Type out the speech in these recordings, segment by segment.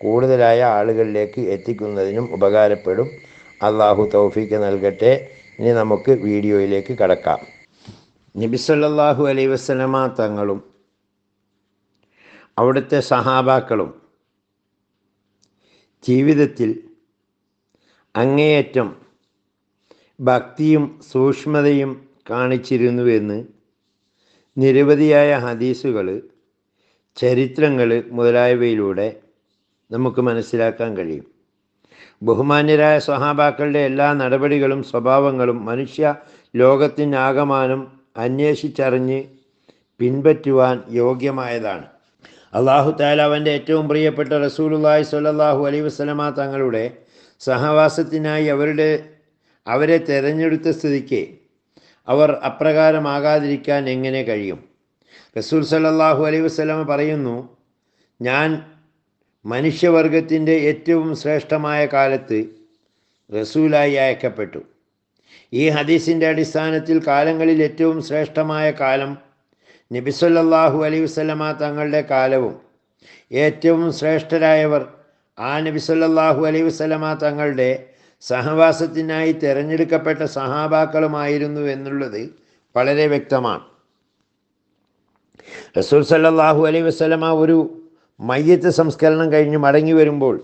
കൂടുതലായ ആളുകളിലേക്ക് എത്തിക്കുന്നതിനും ഉപകാരപ്പെടും. അള്ളാഹു തൗഫീക്ക് നൽകട്ടെ. ഇനി നമുക്ക് വീഡിയോയിലേക്ക് കടക്കാം. നബിസല്ലാഹു അലൈ വസ്ലമ തങ്ങളും അവിടുത്തെ സഹാബാക്കളും ജീവിതത്തിൽ അങ്ങേയറ്റം ഭക്തിയും സൂക്ഷ്മതയും കാണിച്ചിരുന്നുവെന്ന് നിരവധിയായ ഹദീസുകൾ ചരിത്രങ്ങൾ മുതലായവയിലൂടെ നമുക്ക് മനസ്സിലാക്കാൻ കഴിയും. ബഹുമാന്യരായ സ്വഹാബാക്കളുടെ എല്ലാ നടപടികളും സ്വഭാവങ്ങളും മനുഷ്യ ലോകത്തിനാകമാനം അന്വേഷിച്ചറിഞ്ഞ് പിൻപറ്റുവാൻ യോഗ്യമായതാണ്. അള്ളാഹു താല അവന്റെ ഏറ്റവും പ്രിയപ്പെട്ട റസൂലുല്ലാഹി സ്വല്ലല്ലാഹു അലൈ വസ്ലമ തങ്ങളുടെ സഹവാസത്തിനായി അവരുടെ അവരെ തിരഞ്ഞെടുത്ത സ്ഥിതിക്ക് അവർ അപ്രകാരമാകാതിരിക്കാൻ എങ്ങനെ കഴിയും? റസൂൽ സല്ലാഹു അലൈഹി വസ്ലമ പറയുന്നു ഞാൻ മനുഷ്യവർഗത്തിന്റെ ഏറ്റവും ശ്രേഷ്ഠമായ കാലത്ത് റസൂലായി അയക്കപ്പെട്ടു. ഈ ഹദീസിന്റെ അടിസ്ഥാനത്തിൽ കാലങ്ങളിൽ ഏറ്റവും ശ്രേഷ്ഠമായ കാലം നബിസ്വല്ലാഹു അലൈ വസ്ലമ തങ്ങളുടെ കാലവും ഏറ്റവും ശ്രേഷ്ഠരായവർ ആ നബിസ്വല്ലാഹു അലൈ വസ്ലമ തങ്ങളുടെ സഹവാസത്തിനായി തിരഞ്ഞെടുക്കപ്പെട്ട സഹാബാക്കളുമായിരുന്നു എന്നുള്ളത് വളരെ വ്യക്തമാണ്. റസൂൽ സല്ലാഹു അലൈ വസ്ലമ ഒരു മയ്യത്ത് സംസ്കരണം കഴിഞ്ഞ് മടങ്ങി വരുമ്പോൾ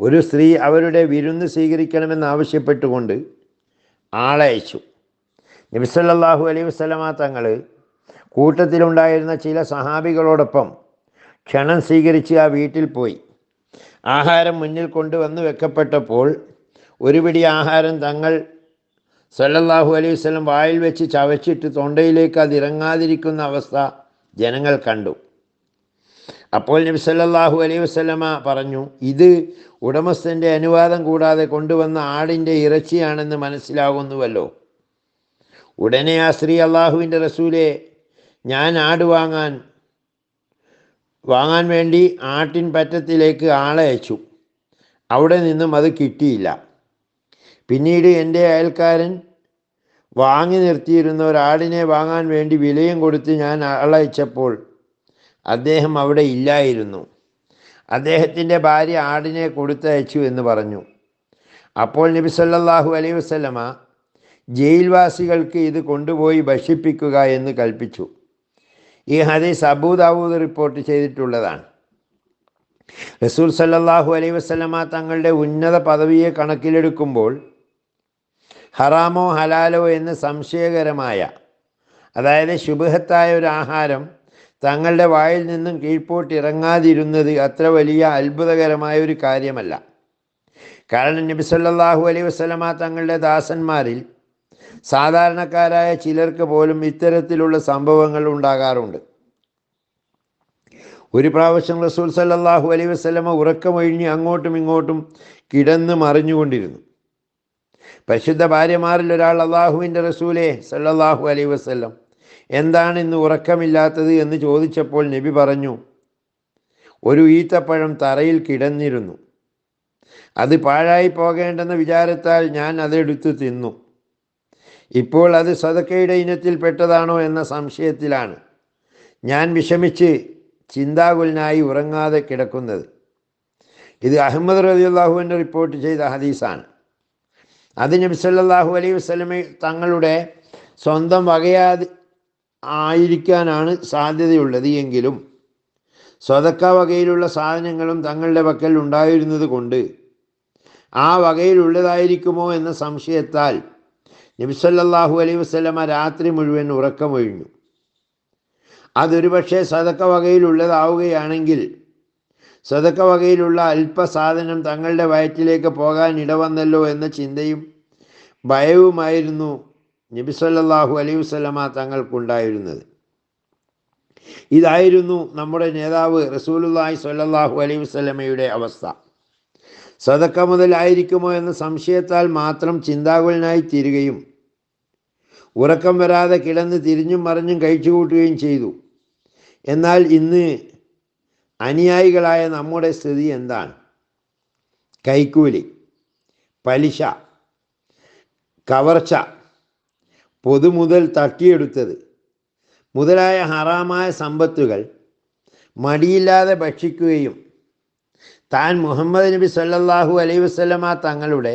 ഒരു സ്ത്രീ അവരുടെ വിരുന്ന് സ്വീകരിക്കണമെന്ന് ആവശ്യപ്പെട്ടുകൊണ്ട് ആളയച്ചു. നബിസല്ലാഹു അലൈഹി വസ്ലമ തങ്ങൾ കൂട്ടത്തിലുണ്ടായിരുന്ന ചില സഹാബികളോടൊപ്പം ക്ഷണം സ്വീകരിച്ച് ആ വീട്ടിൽ പോയി. ആഹാരം മുന്നിൽ കൊണ്ടുവന്ന് വെക്കപ്പെട്ടപ്പോൾ ഒരു പിടി ആഹാരം തങ്ങൾ സല്ലല്ലാഹു അലൈഹി വസ്ലം വായിൽ വെച്ച് ചവച്ചിട്ട് തൊണ്ടയിലേക്ക് അത് ഇറങ്ങാതിരിക്കുന്ന അവസ്ഥ ജനങ്ങൾ കണ്ടു. അപ്പോൾ നബി സല്ലാഹു അലൈഹി വസ്ലമ പറഞ്ഞു ഇത് ഉടമസ്ഥന്റെ അനുവാദം കൂടാതെ കൊണ്ടുവന്ന ആടിന്റെ ഇറച്ചിയാണെന്ന് മനസ്സിലാകുന്നുവല്ലോ. ഉടനെ ആ സ്ത്രീ അള്ളാഹുവിന്റെ റസൂലെ ഞാൻ ആട് വാങ്ങാൻ വാങ്ങാൻ വേണ്ടി ആട്ടിൻ പറ്റത്തിലേക്ക് ആളെ അയച്ചു. അവിടെ നിന്നും അത് കിട്ടിയില്ല. പിന്നീട് എന്റെ അയൽക്കാരൻ വാങ്ങി നിർത്തിയിരുന്ന ഒരാടിനെ വാങ്ങാൻ വേണ്ടി വിലയും കൊടുത്ത് ഞാൻ ആളയച്ചപ്പോൾ അദ്ദേഹം അവിടെ ഇല്ലായിരുന്നു. അദ്ദേഹത്തിന്റെ ഭാര്യ ആടിനെ കൊടുത്തയച്ചു എന്ന് പറഞ്ഞു. അപ്പോൾ നബി സല്ലല്ലാഹു അലൈഹി വസ്ലമ ജയിൽവാസികൾക്ക് ഇത് കൊണ്ടുപോയി ഭക്ഷിപ്പിക്കുക എന്ന് കൽപ്പിച്ചു. ഈ ഹദീസ് അബൂദാവൂദ് റിപ്പോർട്ട് ചെയ്തിട്ടുള്ളതാണ്. റസൂൽ സല്ലാഹു അലൈ വസ്ലമ തങ്ങളുടെ ഉന്നത പദവിയെ കണക്കിലെടുക്കുമ്പോൾ ഹറാമോ ഹലാലോ എന്ന് സംശയകരമായ അതായത് ശുഭഹത്തായ ഒരു ആഹാരം തങ്ങളുടെ വായിൽ നിന്നും കീഴ്പോട്ടിറങ്ങാതിരുന്നത് അത്ര വലിയ അത്ഭുതകരമായ ഒരു കാര്യമല്ല. കാരണം നബി സല്ലല്ലാഹു അലൈഹി വസ്ലമ തങ്ങളുടെ ദാസന്മാരിൽ സാധാരണക്കാരായ ചിലർക്ക് പോലും ഇത്തരത്തിലുള്ള സംഭവങ്ങൾ ഉണ്ടാകാറുണ്ട്. ഒരു പ്രാവശ്യം റസൂൽ സല്ലാഹു അലൈ വസ്ലമ ഉറക്കമൊഴിഞ്ഞ് അങ്ങോട്ടും ഇങ്ങോട്ടും കിടന്ന് മറിഞ്ഞുകൊണ്ടിരുന്നു. പരിശുദ്ധ ഭാര്യമാരിൽ ഒരാൾ അള്ളാഹുവിന്റെ റസൂലെ സല്ലാഹു അലൈ വസ്ലം എന്താണ് ഇന്ന് ഉറക്കമില്ലാത്തത് എന്ന് ചോദിച്ചപ്പോൾ നബി പറഞ്ഞു ഒരു ഈത്തപ്പഴം തറയിൽ കിടന്നിരുന്നു. അത് പാഴായി പോകേണ്ടെന്ന വിചാരത്താൽ ഞാൻ അതെടുത്ത് തിന്നു. ഇപ്പോൾ അത് സദക്കയുടെ ഇനത്തിൽപ്പെട്ടതാണോ എന്ന സംശയത്തിലാണ്. ഞാൻ വിഷമിച്ച് ചിന്താകുലനായി ഉറങ്ങാതെ കിടക്കുന്നത്. ഇത് അഹമ്മദ് റലിയുള്ളാഹുവിന്റെ റിപ്പോർട്ട് ചെയ്ത ഹദീസാണ്. അത് നബി സല്ലല്ലാഹു അലൈഹി വസല്ലമ തങ്ങളുടെ സ്വന്തം വകയാതി ആയിരിക്കാനാണ് സാധ്യതയുള്ളത് എങ്കിലും സ്വതക്ക വകയിലുള്ള സാധനങ്ങളും തങ്ങളുടെ പക്കൽ ഉണ്ടായിരുന്നത് കൊണ്ട് ആ വകയിലുള്ളതായിരിക്കുമോ എന്ന സംശയത്താൽ നബിസല്ലാഹു അലൈഹി വസ്ലമ രാത്രി മുഴുവൻ ഉറക്കമൊഴിഞ്ഞു. അതൊരു പക്ഷേ സതക്ക വകയിലുള്ളതാവുകയാണെങ്കിൽ സതക്ക വകയിലുള്ള അല്പസാധനം തങ്ങളുടെ വയറ്റിലേക്ക് പോകാൻ ഇടവന്നല്ലോ എന്ന ചിന്തയും ഭയവുമായിരുന്നു നബിസല്ലാഹു അലൈഹി വസ്ലമ തങ്ങൾക്കുണ്ടായിരുന്നത്. ഇതായിരുന്നു നമ്മുടെ നേതാവ് റസൂലുല്ലാഹി സ്വല്ലല്ലാഹു അലൈഹി വസ്ലമയുടെ അവസ്ഥ. സതക്ക മുതലായിരിക്കുമോ എന്ന സംശയത്താൽ മാത്രം ചിന്താകുലനായി തീരുകയും ഉറക്കം വരാതെ കിടന്ന് തിരിഞ്ഞും മറിഞ്ഞും കഴിച്ചു കൂട്ടുകയും ചെയ്തു. എന്നാൽ ഇന്ന് അനുയായികളായ നമ്മുടെ സ്ഥിതി എന്താണ്? കൈക്കൂലി പലിശ കവർച്ച പൊതുമുതൽ തട്ടിയെടുത്തത്. മുതലായ ഹറാമായ സമ്പത്തുകൾ മടിയില്ലാതെ ഭക്ഷിക്കുകയും താൻ മുഹമ്മദ് നബി സല്ലാഹു അലൈ വസ്ലമ തങ്ങളുടെ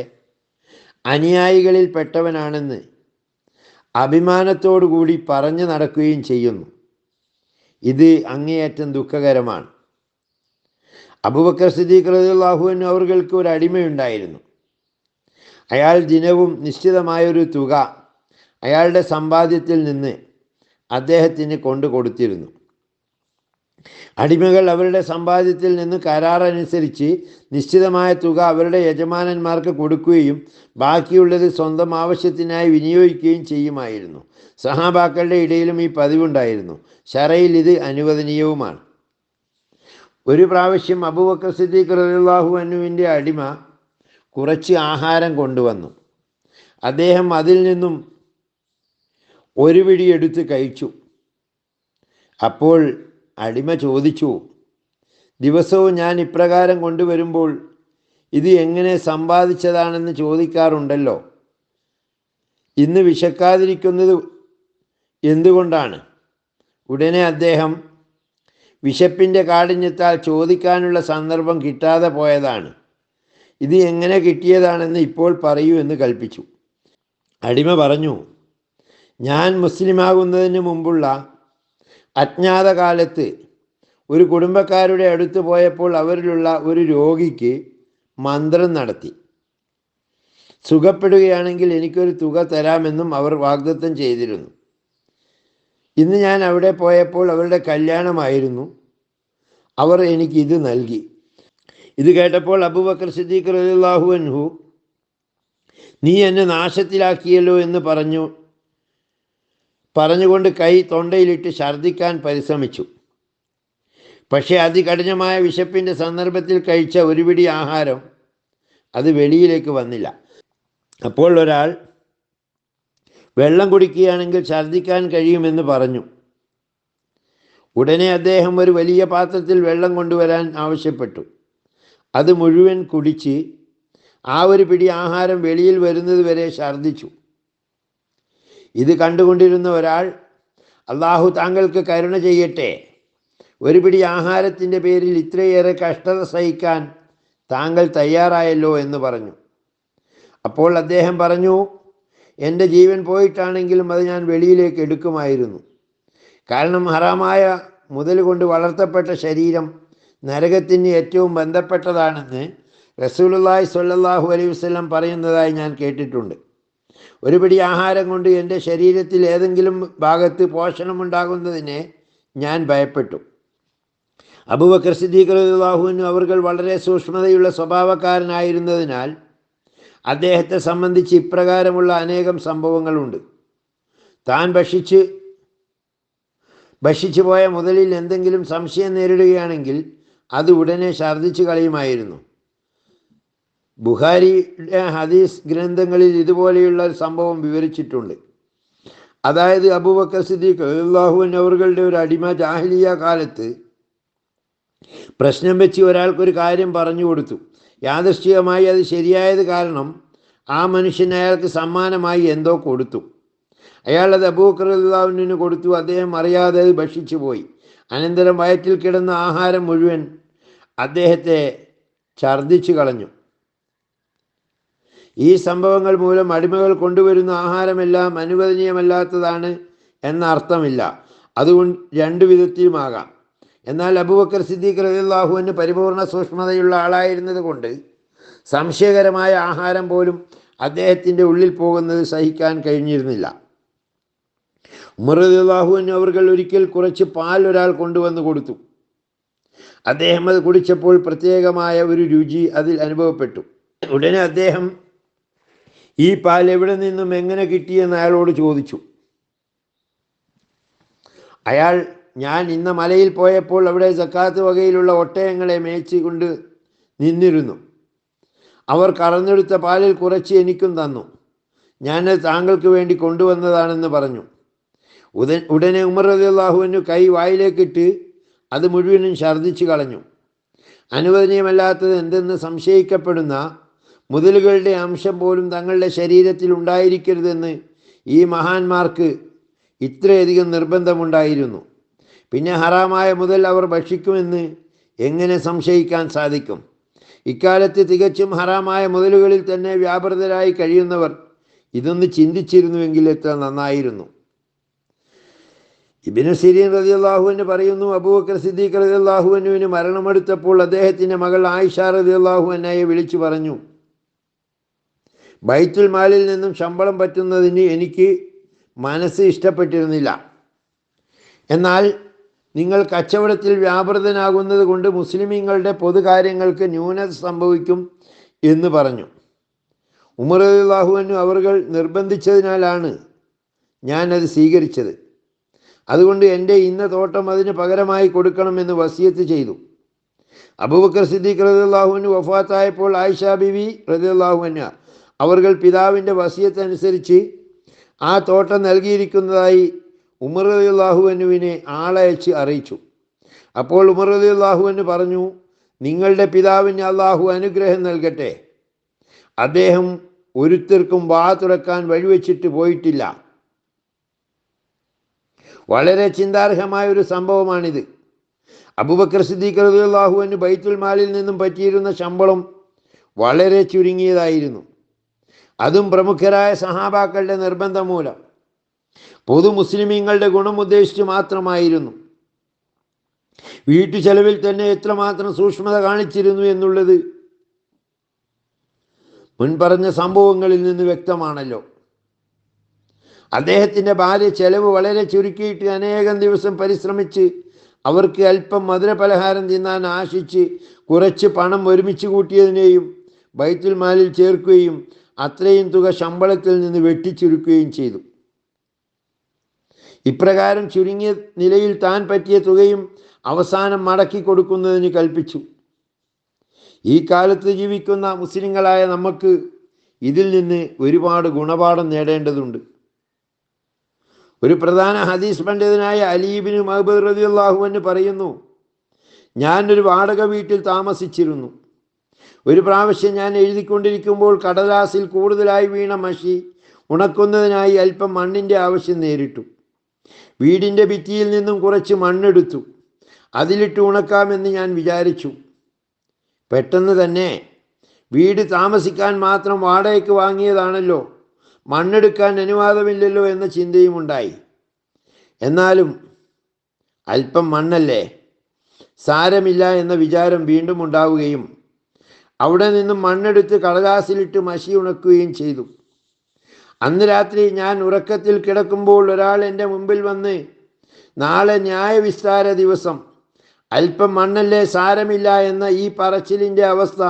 അനുയായികളിൽ പെട്ടവനാണെന്ന് അഭിമാനത്തോടുകൂടി പറഞ്ഞു നടക്കുകയും ചെയ്യുന്നു. ഇത് അങ്ങേയറ്റം ദുഃഖകരമാണ്. അബുബക്കർ സിദ്ദീഖ് റളിയല്ലാഹുവിന് അവർക്ക് ഒരു അടിമയുണ്ടായിരുന്നു. അയാൾ ദിനവും നിശ്ചിതമായൊരു തുക അയാളുടെ സമ്പാദ്യത്തിൽ നിന്ന് അദ്ദേഹത്തിന് കൊണ്ടു കൊടുത്തിരുന്നു. അടിമകൾ അവരുടെ സമ്പാദ്യത്തിൽ നിന്ന് കരാറനുസരിച്ച് നിശ്ചിതമായ തുക അവരുടെ യജമാനന്മാർക്ക് കൊടുക്കുകയും ബാക്കിയുള്ളത് സ്വന്തം ആവശ്യത്തിനായി വിനിയോഗിക്കുകയും ചെയ്യുമായിരുന്നു. സഹാബാക്കളുടെ ഇടയിലും ഈ പതിവുണ്ടായിരുന്നു. ഷറയിൽ ഇത് അനുവദനീയവുമാണ്. ഒരു പ്രാവശ്യം അബൂബക്കർ സിദ്ദീഖ് റളിയല്ലാഹു അനുവിന്റെ അടിമ കുറച്ച് ആഹാരം കൊണ്ടുവന്നു. അദ്ദേഹം അതിൽ നിന്നും ഒരു പിടി എടുത്ത് കഴിച്ചു. അപ്പോൾ അടിമ ചോദിച്ചു ദിവസവും ഞാൻ ഇപ്രകാരം കൊണ്ടുവരുമ്പോൾ ഇത് എങ്ങനെ സമ്പാദിച്ചതാണെന്ന് ചോദിക്കാറുണ്ടല്ലോ. ഇന്ന് വിശക്കാതിരിക്കുന്നത് എന്തുകൊണ്ടാണ്? ഉടനെ അദ്ദേഹം വിശപ്പിന്റെ കാഠിന്യത്താൽ ചോദിക്കാനുള്ള സന്ദർഭം കിട്ടാതെ പോയതാണ്. ഇത് എങ്ങനെ കിട്ടിയതാണെന്ന് ഇപ്പോൾ പറയൂ എന്ന് കൽപ്പിച്ചു. അടിമ പറഞ്ഞു ഞാൻ മുസ്ലിമാകുന്നതിന് മുമ്പുള്ള അജ്ഞാതകാലത്ത് ഒരു കുടുംബക്കാരുടെ അടുത്ത് പോയപ്പോൾ അവരിലുള്ള ഒരു രോഗിക്ക് മന്ത്രം നടത്തി. സുഖപ്പെടുകയാണെങ്കിൽ എനിക്കൊരു തുക തരാമെന്നും അവർ വാഗ്ദത്തം ചെയ്തിരുന്നു. ഇന്ന് ഞാൻ അവിടെ പോയപ്പോൾ അവരുടെ കല്യാണമായിരുന്നു. അവർ എനിക്കിത് നൽകി. ഇത് കേട്ടപ്പോൾ അബൂബക്കർ സിദ്ദീഖ് റളിയല്ലാഹു അൻഹു നീ എന്നെ നാശത്തിലാക്കിയല്ലോ എന്ന് പറഞ്ഞു. പറഞ്ഞുകൊണ്ട് കൈ തൊണ്ടയിലിട്ട് ഛർദ്ദിക്കാൻ പരിശ്രമിച്ചു. പക്ഷേ അതികഠിനമായ വിശപ്പിന്റെ സന്ദർഭത്തിൽ കഴിച്ച ഒരു പിടി ആഹാരം അത് വെളിയിലേക്ക് വന്നില്ല. അപ്പോൾ ഒരാൾ വെള്ളം കുടിക്കുകയാണെങ്കിൽ ഛർദ്ദിക്കാൻ കഴിയുമെന്ന് പറഞ്ഞു. ഉടനെ അദ്ദേഹം ഒരു വലിയ പാത്രത്തിൽ വെള്ളം കൊണ്ടുവരാൻ ആവശ്യപ്പെട്ടു. അത് മുഴുവൻ കുടിച്ച് ആ ഒരു പിടി ആഹാരം വെളിയിൽ വരുന്നത് വരെ ഛർദ്ദിച്ചു. ഇത് കണ്ടുകൊണ്ടിരുന്ന ഒരാൾ അള്ളാഹു താങ്കൾക്ക് കരുണ ചെയ്യട്ടെ. ഒരു പിടി ആഹാരത്തിന്റെ പേരിൽ ഇത്രയേറെ കഷ്ടത സഹിക്കാൻ താങ്കൾ തയ്യാറായല്ലോ എന്ന് പറഞ്ഞു. അപ്പോൾ അദ്ദേഹം പറഞ്ഞു എന്റെ ജീവൻ പോയിട്ടാണെങ്കിലും അത് ഞാൻ വെളിയിലേക്ക് എടുക്കുമായിരുന്നു. കാരണം ഹറാമായ മുതൽ കൊണ്ട് വളർത്തപ്പെട്ട ശരീരം നരകത്തിന് ഏറ്റവും ബന്ധപ്പെട്ടതാണെന്ന് റസൂലുള്ളാഹി സ്വല്ലല്ലാഹു അലൈഹി വസല്ലം പറയുന്നതായി ഞാൻ കേട്ടിട്ടുണ്ട്. ഒരു പിടി ആഹാരം കൊണ്ട് എന്റെ ശരീരത്തിൽ ഏതെങ്കിലും ഭാഗത്ത് പോഷണമുണ്ടാകുന്നതിനെ ഞാൻ ഭയപ്പെട്ടു. അബൂബക്കർ സിദ്ദീഖ് അവർകൾ അവർ വളരെ സൂക്ഷ്മതയുള്ള സ്വഭാവക്കാരനായിരുന്നതിനാൽ അദ്ദേഹത്തെ സംബന്ധിച്ച് ഇപ്രകാരമുള്ള അനേകം സംഭവങ്ങളുണ്ട്. താൻ ഭക്ഷിച്ച് ഭക്ഷിച്ചു പോയ മുതലിൽ എന്തെങ്കിലും സംശയം നേരിടുകയാണെങ്കിൽ അത് ഉടനെ ഛർദ്ദിച്ചു കളയുമായിരുന്നു. ബുഹാരിയുടെ ഹദീസ് ഗ്രന്ഥങ്ങളിൽ ഇതുപോലെയുള്ള ഒരു സംഭവം വിവരിച്ചിട്ടുണ്ട്. അതായത് അബൂബക്കർ സിദ്ദീഖ് അള്ളാഹുവിൻ അവറുകളുടെ ഒരു അടിമ ജാഹിലിയ കാലത്ത് പ്രശ്നം വെച്ച് ഒരാൾക്കൊരു കാര്യം പറഞ്ഞു കൊടുത്തു. യാദൃശ്ചികമായി അത് ശരിയായത് കാരണം ആ മനുഷ്യൻ അയാൾക്ക് സമ്മാനമായി എന്തോ കൊടുത്തു. അയാൾ അത് അബൂക്കറിന് കൊടുത്തു. അദ്ദേഹം അറിയാതെ അത് ഭക്ഷിച്ചു പോയി. അനന്തരം വയറ്റിൽ കിടന്ന ആഹാരം മുഴുവൻ അദ്ദേഹത്തെ ഛർദ്ദിച്ചു കളഞ്ഞു. ഈ സംഭവങ്ങൾ മൂലം അടിമകൾ കൊണ്ടുവരുന്ന ആഹാരമെല്ലാം അനുവദനീയമല്ലാത്തതാണ് എന്ന അർത്ഥമില്ല. അതുകൊണ്ട് രണ്ടു വിധത്തിലുമാകാം. എന്നാൽ അബുബക്കർ സിദ്ദീഖ് റഹിള്ളാഹുവിന് പരിപൂർണ സൂക്ഷ്മതയുള്ള ആളായിരുന്നത് കൊണ്ട് സംശയകരമായ ആഹാരം പോലും അദ്ദേഹത്തിന്റെ ഉള്ളിൽ പോകുന്നത് സഹിക്കാൻ കഴിഞ്ഞിരുന്നില്ല. ഉമർ റളിയല്ലാഹുവിന് അവർകൾ ഒരിക്കൽ കുറച്ച് പാൽ ഒരാൾ കൊണ്ടുവന്ന് കൊടുത്തു. അദ്ദേഹം അത് കുടിച്ചപ്പോൾ പ്രത്യേകമായ ഒരു രുചി അതിൽ അനുഭവപ്പെട്ടു. ഉടനെ അദ്ദേഹം ഈ പാൽ എവിടെ നിന്നും എങ്ങനെ കിട്ടിയെന്ന് അയാളോട് ചോദിച്ചു. അയാൾ ഞാൻ ഇന്ന മലയിൽ പോയപ്പോൾ അവിടെ സക്കാത്ത് വകയിലുള്ള ഒട്ടയങ്ങളെ മേച്ച് കൊണ്ട് നിന്നിരുന്നു. അവർ കറന്നെടുത്ത പാലിൽ കുറച്ച് എനിക്കും തന്നു. ഞാൻ താങ്കൾക്ക് വേണ്ടി കൊണ്ടുവന്നതാണെന്ന് പറഞ്ഞു. ഉടൻ ഉടനെ ഉമർ റളിയല്ലാഹുവിന് കൈ വായിലേക്കിട്ട് അത് മുഴുവനും ഛർദ്ദിച്ചു കളഞ്ഞു. അനുവദനീയമല്ലാത്തത് എന്തെന്ന് സംശയിക്കപ്പെടുന്ന മുതലുകളുടെ അംശം പോലും തങ്ങളുടെ ശരീരത്തിൽ ഉണ്ടായിരിക്കരുതെന്ന് ഈ മഹാന്മാർക്ക് ഇത്രയധികം നിർബന്ധമുണ്ടായിരുന്നു. പിന്നെ ഹറാമായ മുതൽ അവർ ഭക്ഷിക്കുമെന്ന് എങ്ങനെ സംശയിക്കാൻ സാധിക്കും? ഇക്കാലത്ത് തികച്ചും ഹറാമായ മുതലുകളിൽ തന്നെ വ്യാപൃതരായി കഴിയുന്നവർ ഇതൊന്ന് ചിന്തിച്ചിരുന്നുവെങ്കിൽ എത്ര നന്നായിരുന്നു. ഇബിന് സിരീൻ റതിയല്ലാഹുവിന് പറയുന്നു അബൂബക്കർ സിദ്ദീഖ് റതിയല്ലാഹുവിനുവിന് മരണമെടുത്തപ്പോൾ അദ്ദേഹത്തിന്റെ മകൾ ആയിഷ റതിയല്ലാഹുവിനായി വിളിച്ചു പറഞ്ഞു ബൈത്തുൽ മാലിൽ നിന്നും ശമ്പളം പറ്റുന്നതിന് എനിക്ക് മനസ്സ് ഇഷ്ടപ്പെട്ടിരുന്നില്ല. എന്നാൽ നിങ്ങൾ കച്ചവടത്തിൽ വ്യാപൃതനാകുന്നത് കൊണ്ട് മുസ്ലിമീങ്ങളുടെ പൊതുകാര്യങ്ങൾക്ക് ന്യൂനത സംഭവിക്കും എന്ന് പറഞ്ഞു. ഉമർ അള്ളാഹുവിനു അവർകൾ നിർബന്ധിച്ചതിനാലാണ് ഞാനത് സ്വീകരിച്ചത്. അതുകൊണ്ട് എന്റെ ഇന്ന തോട്ടം അതിന് പകരമായി കൊടുക്കണമെന്ന് വസിയത്ത് ചെയ്തു. അബൂബക്കർ സിദ്ദീഖ് റതിയുള്ളാഹുവിന് വഫാത്തായപ്പോൾ ആയിഷ ബിവി റദിയല്ലാഹുവിന് അവർകൾ പിതാവിന്റെ വസിയത്തനുസരിച്ച് ആ തോട്ടം നൽകിയിരിക്കുന്നതായി ഉമർ റദിയല്ലാഹുവിനുവിനെ ആളയച്ച് അറിയിച്ചു. അപ്പോൾ ഉമർ റദിയല്ലാഹുവിന് പറഞ്ഞു നിങ്ങളുടെ പിതാവിന് അള്ളാഹു അനുഗ്രഹം നൽകട്ടെ. അദ്ദേഹം ഒരുത്തർക്കും വാ തുറക്കാൻ വഴിവെച്ചിട്ട് പോയിട്ടില്ല. വളരെ ചിന്താർഹമായ ഒരു സംഭവമാണിത്. അബുബക്കർ സിദ്ദീഖ് റളിയല്ലാഹുവിന് ബൈത്തുൽ മാലിൽ നിന്നും പറ്റിയിരുന്ന ശമ്പളം വളരെ ചുരുങ്ങിയതായിരുന്നു. അതും പ്രമുഖരായ സഹാബാക്കളുടെ നിർബന്ധം മൂലം. പൊതു മുസ്ലിമീങ്ങളുടെ ഗുണം ഉദ്ദേശിച്ച് മാത്രമായിരുന്നു. വീട്ടു ചെലവിൽ തന്നെ എത്രമാത്രം സൂക്ഷ്മത കാണിച്ചിരുന്നു എന്നുള്ളത് മുൻപറഞ്ഞ സംഭവങ്ങളിൽ നിന്ന് വ്യക്തമാണല്ലോ. അദ്ദേഹത്തിന്റെ ഭാര്യ ചെലവ് വളരെ ചുരുക്കിയിട്ട് അനേകം ദിവസം പരിശ്രമിച്ച് അവർക്ക് അല്പം മധുരപലഹാരം തിന്നാൻ ആശിച്ച് കുറച്ച് പണം ഒരുമിച്ച് കൂട്ടിയതിനെയും ബൈത്തുൽ മാലിൽ ചേർക്കുകയും അത്രയും തുക ശമ്പളത്തിൽ നിന്ന് വെട്ടിച്ചുരുക്കുകയും ചെയ്തു. ഇപ്രകാരം ചുരുങ്ങിയ നിലയിൽ താൻ പറ്റിയ തുകയും അവസാനം മടക്കി കൊടുക്കുന്നതിന് കൽപ്പിച്ചു. ഈ കാലത്ത് ജീവിക്കുന്ന മുസ്ലിങ്ങളായ നമുക്ക് ഇതിൽ നിന്ന് ഒരുപാട് ഗുണപാഠം നേടേണ്ടതുണ്ട്. ഒരു പ്രധാന ഹദീസ് പണ്ഡിതനായ അലീബിന് മഹബദ് റതി അള്ളാഹുവിന് പറയുന്നു ഞാനൊരു വാടക വീട്ടിൽ താമസിച്ചിരുന്നു. ഒരു പ്രാവശ്യം ഞാൻ എഴുതിക്കൊണ്ടിരിക്കുമ്പോൾ കടലാസിൽ കൂടുതലായി വീണ മഷി ഉണക്കുന്നതിനായി അല്പം മണ്ണിന്റെ ആവശ്യം നേരിട്ടു. വീടിന്റെ ഭിത്തിയിൽ നിന്നും കുറച്ച് മണ്ണെടുത്തു. അതിലിട്ട് ഉണക്കാമെന്ന് ഞാൻ വിചാരിച്ചു. പെട്ടെന്ന് തന്നെ വീട് താമസിക്കാൻ മാത്രം വാടകയ്ക്ക് വാങ്ങിയതാണല്ലോ. മണ്ണെടുക്കാൻ അനുവാദമില്ലല്ലോ എന്ന ചിന്തയും ഉണ്ടായി. എന്നാലും അല്പം മണ്ണല്ലേ? സാരമില്ല എന്ന വിചാരം വീണ്ടും ഉണ്ടാവുകയും അവിടെ നിന്നും മണ്ണെടുത്ത് കടലാസിലിട്ട് മഷി ഉണക്കുകയും ചെയ്തു. അന്ന് രാത്രി ഞാൻ ഉറക്കത്തിൽ കിടക്കുമ്പോൾ ഒരാൾ എന്റെ മുമ്പിൽ വന്ന് നാളെ ന്യായവിസ്താര ദിവസം. അല്പം മണ്ണല്ലേ സാരമില്ല എന്ന ഈ പറച്ചിലിന്റെ അവസ്ഥ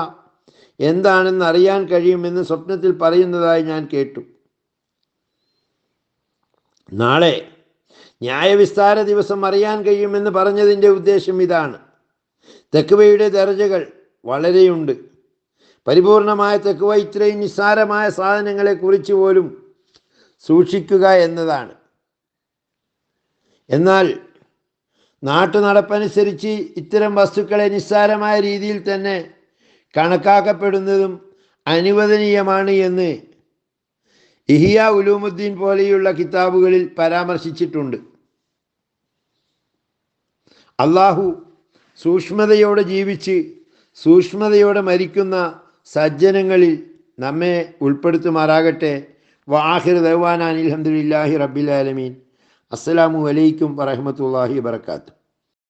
എന്താണെന്ന് അറിയാൻ കഴിയുമെന്ന് സ്വപ്നത്തിൽ പറയുന്നതായി ഞാൻ കേട്ടു. നാളെ ന്യായവിസ്താര ദിവസം അറിയാൻ കഴിയുമെന്ന് പറഞ്ഞതിന്റെ ഉദ്ദേശം ഇതാണ്. തെക്കുവയുടെ ദർജകൾ വളരെയുണ്ട്. പരിപൂർണമായ തെക്കുവ ഇത്രയും നിസ്സാരമായ സാധനങ്ങളെ കുറിച്ച് പോലും സൂക്ഷിക്കുക എന്നതാണ്. എന്നാൽ നാട്ടു നടപ്പനുസരിച്ച് ഇത്തരം വസ്തുക്കളെ നിസ്സാരമായ രീതിയിൽ തന്നെ കണക്കാക്കപ്പെടുന്നതും അനുവദനീയമാണ് എന്ന് ഇഹിയ ഉലൂമുദ്ദീൻ പോലെയുള്ള കിതാബുകളിൽ പരാമർശിച്ചിട്ടുണ്ട്. അള്ളാഹു സൂക്ഷ്മതയോടെ ജീവിച്ച് സൂക്ഷ്മതയോടെ മരിക്കുന്ന സജ്ജനങ്ങളിൽ നമ്മെ ഉൾപ്പെടുത്തുമാറാകട്ടെ. വാഹിർ ദവാനാൻ അലഹമുല്ലാഹി റബ്ബിൽ ആലമീൻ. അസ്സലാമു അലൈക്കും വറഹമത്തല്ലാഹി വബർക്കാത്തു